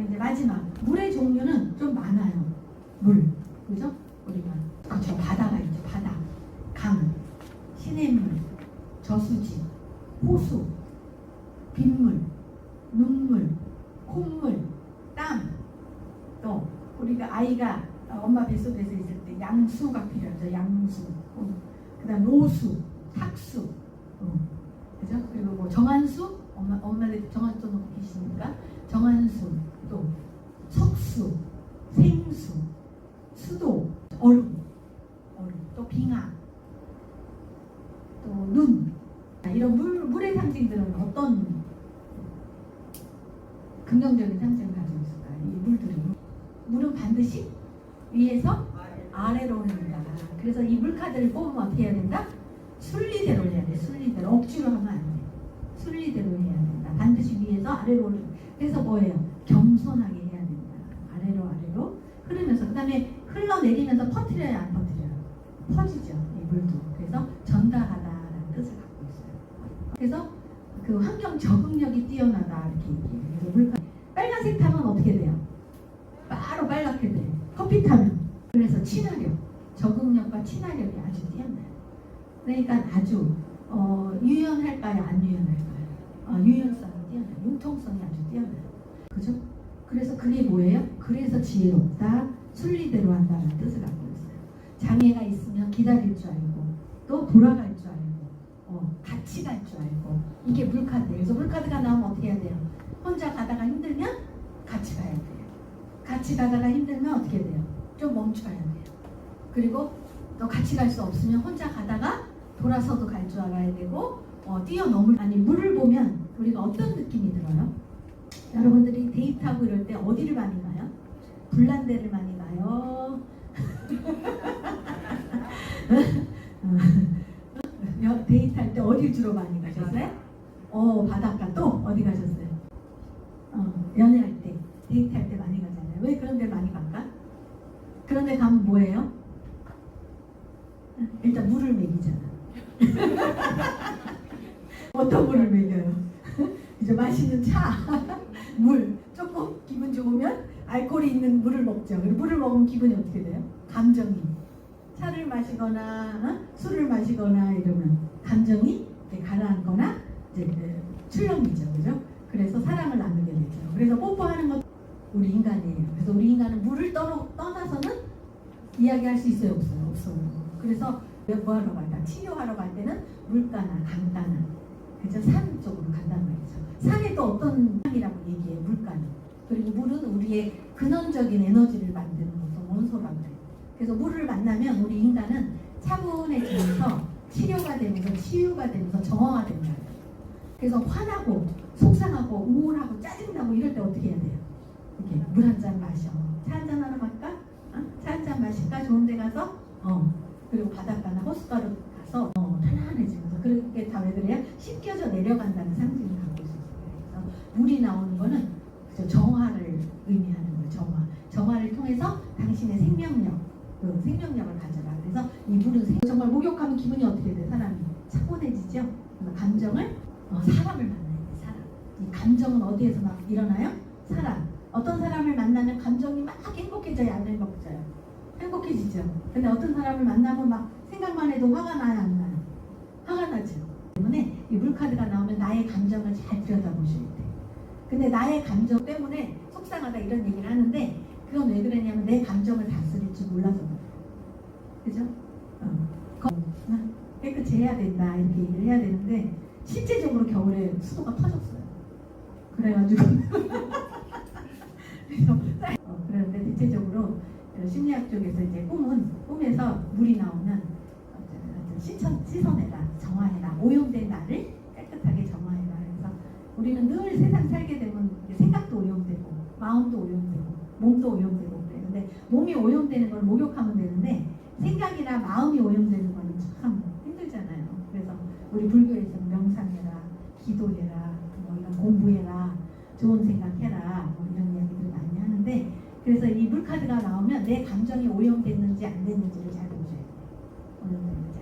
그다음에 이제 마지막 물의 종류는 좀 많아요. 물, 그죠? 우리가 그렇죠. 바다가 있죠. 바다, 강, 시냇물, 저수지, 호수, 빗물, 눈물, 콧물, 땀. 또 우리가 아이가 엄마 뱃속에서 있을 때 양수가 필요하죠. 양수. 어. 그다음 노수, 탁수. 어. 그죠? 그리고 뭐 정한수, 엄마 엄마들 정한수 놓고 계시니까 정한수, 또 석수, 생수, 수도, 얼음, 얼음, 또 빙하, 또 눈. 이런 물 물의 상징들은 어떤 긍정적인 상징을 가지고 있을까요? 이 물들이 물은 반드시 위에서 아래로 흐른다. 그래서 이 물카드를 뽑으면 어떻게 해야 된다? 순리대로 해야 돼. 순리대로 억지로 하면 안 돼. 순리대로 해야 된다. 반드시 위에서 아래로. 그래서 뭐예요? 겸손하게 해야 된다. 아래로 아래로 흐르면서 그다음에 흘러내리면서 퍼뜨려야 안 퍼뜨려요. 퍼지죠. 이 물도. 그래서 전달하다라는 뜻을 갖고 있어요. 그래서 그 환경 적응력이 뛰어나다 이렇게 얘기해요. 그래서 물카 빨간색 타면 어떻게 돼요? 바로 빨갛게 돼. 커피 타면. 그래서 친화력, 적응력과 친화력이 아주 뛰어나요. 그러니까 아주 어, 유연할까요? 안 유연할까요? 어, 유연성이 뛰어나요. 융통성이 아주 뛰어나요. 그죠? 그래서 그게 뭐예요? 그래서 지혜롭다, 순리대로 한다는 뜻을 갖고 있어요. 장애가 있으면 기다릴 줄 알고, 또 돌아갈 줄 알고, 어, 같이 갈 줄 알고, 이게 물카드예요. 그래서 물카드가 나오면 어떻게 해야 돼요? 혼자 가다가 힘들면 같이 가야 돼요. 같이 가다가 힘들면 어떻게 돼요? 좀 멈춰야 돼요. 그리고 또 같이 갈 수 없으면 혼자 가다가 돌아서도 갈 줄 알아야 되고 어, 뛰어넘을 아니 물을 보면 우리가 어떤 느낌이 들어요? 여러분들이 데이트하고 이럴 때 어디를 많이 가요? 불난데를 많이 가요. 여- 데이트할 때 어디 주로 많이 가셨어요? 어 바닷가 또 어디 가셨어요? 어, 연애할 때 데이트할 때 많이 가잖아요. 왜 그런 데 많이 갈까? 그런 데 가면 뭐예요? 일단 물을 먹이잖아. 어떤 물을 먹여요? 이제 마시는 차, 물 조금 기분 좋으면 알코올이 있는 물을 먹죠. 그리고 물을 먹으면 기분이 어떻게 돼요? 감정이 차를 마시거나 어? 술을 마시거나 이러면 감정이 가라앉거나 이제 그 출렁이죠, 그죠? 그래서 사랑을 나누게 되죠. 그래서 뽀뽀하는 것 우리 인간이에요. 그래서 우리 인간은 물을 떠나, 떠나서는 이야기할 수 있어요, 없어요? 없어요. 그래서 뭐 하러 갈까? 치료하러 갈 때는 물가나 강가나 그죠? 산 쪽으로 간단 말이죠. 산에 또 어떤 산이라고 얘기해요, 물가는. 그리고 물은 우리의 근원적인 에너지를 만드는 어떤 원소라고 해요. 그래서 물을 만나면 우리 인간은 차분해지면서 치료가 되면서 치유가 되면서 정화가 된다. 그래서 화나고 속상하고 우울하고 짜증나고 이럴 때 어떻게 해야 돼요? 이렇게 물 한 잔 마셔. 차 한 잔 하러 갈까? 어? 차한 잔 마실까? 좋은 데 가서? 어. 그리고 바닷가나 호숫가로 가서 어, 편안해지면서 그렇게 다왜 그래요? 씻겨져 내려간다는 상징을 갖고 있어요. 그래서 물이 나오는 거는 그저 정화를 의미하는 거예요. 정화. 정화를 통해서 당신의 생명력, 그 생명력을 가져라. 그래서 이 물은 생- 정말 목욕하면 기분이 어떻게 돼? 사람이 차분해지죠. 감정을 어, 사람을 만나야 돼. 사람. 이 감정은 어디에서 막 일어나요? 사람. 어떤 사람을 만나면 감정이 막 행복해져요, 안 행복해져요? 행복해지죠. 근데 어떤 사람을 만나면 막 생각만 해도 화가 나요, 안 나요? 화가 나죠. 때문에 이 물카드가 나오면 나의 감정을 잘 들여다보셔야 돼. 근데 나의 감정 때문에 속상하다 이런 얘기를 하는데 그건 왜 그러냐면 내 감정을 다스릴 줄 몰라서. 그죠? 어. 깨끗이 해야 된다 이렇게 얘기를 해야 되는데 실제적으로 겨울에 수도가 터졌어요. 그래가지고 그래서 어, 그런데 대체적으로 어, 심리학 쪽에서 이제 꿈은 꿈에서 물이 나오면 씻어, 씻어내라, 정화해라, 오염된 나를 깨끗하게 정화해라. 그래서 우리는 늘 세상 살게 되면 생각도 오염되고 마음도 오염되고 몸도 오염되고. 근데 몸이 오염되는 걸 목욕하면 되는데 생각이나 마음이 오염되는 거는 참 힘들잖아요. 그래서 우리 불교에서 명상해라, 기도해라, 뭐 이런 공부해라, 좋은 생각해라, 뭐 이런 이야기들 많이 하는데 그래서 이 물카드가 나오면 내 감정이 오염됐는지 안 됐는지를 잘 보셔야 돼요. 오염됐는지 안